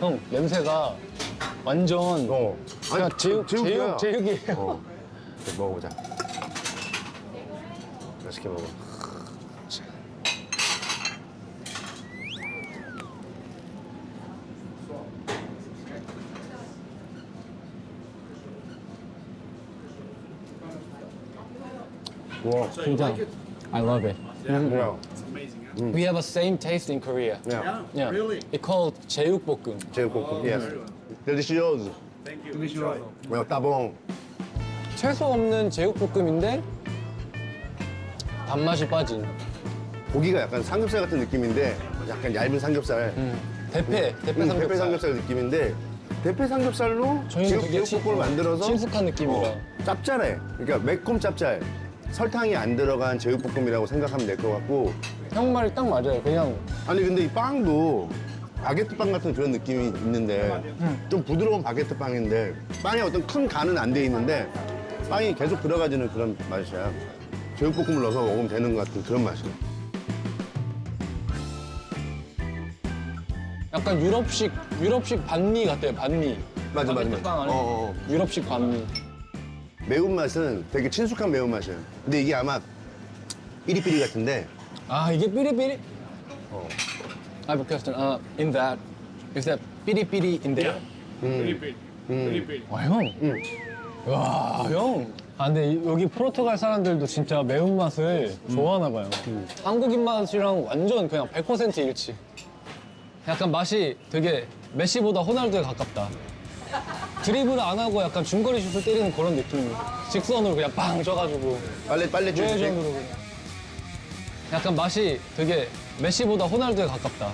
형 냄새가 완전 어. 그냥 아니, 제육 제육이야. 제육 제육이에요. 어. 이제 먹어보자. 맛있게 먹어. 와, 진짜 I love it. 뭐야? We have a same taste in Korea. 야, Yeah. Really? It called 제육볶음. 제육볶음. Yes. Delicious. Thank you. Enjoy. 뭐야, 따봉. 채소 없는 제육볶음인데 단맛이 빠진 고기가 약간 삼겹살 같은 느낌인데 약간 얇은 삼겹살. 대패 대패 음, 삼겹살. 대패 삼겹살 느낌인데 대패 삼겹살로 저희는 제육, 제육볶음을 친- 만들어서 친숙한 느낌이라. 어, 짭짤해. 그러니까 매콤 짭짤. 설탕이 안 들어간 제육볶음이라고 생각하면 될 것 같고 형 말이 딱 맞아요. 그냥 아니 근데 이 빵도 바게트 빵 같은 그런 느낌이 있는데 좀 부드러운 바게트 빵인데 빵에 어떤 큰 간은 안 돼 있는데 빵이 계속 들어가지는 그런 맛이야. 제육볶음을 넣어서 먹으면 되는 것 같은 그런 맛이야. 약간 유럽식 유럽식 반미 같아요. 반미. 맞아, 맞아, 바게트 맞아. 빵 안에 어, 어, 어. 유럽식 반미. 매운맛은 되게 친숙한 매운맛이에요. 근데 이게 아마 삐리삐리 같은데 아 이게 삐리삐리? 어. I have a question. Uh, in that, is that 삐리삐리 in there? Really big. 와 형. 음. 와 형. 아 근데 이- 여기 포르투갈 사람들도 진짜 매운 맛을 좋아하나 봐요. 한국 입맛이랑 완전 그냥 100% 일치. 약간 맛이 되게 메시보다 호날두에 가깝다. 드리블을 안 하고 약간 중거리 슛을 때리는 그런 느낌. 직선으로 그냥 빵 쪄가지고 빨래 빨래 줄 우회전으로 그냥. 약간 맛이 되게 메시보다 호날두에 가깝다.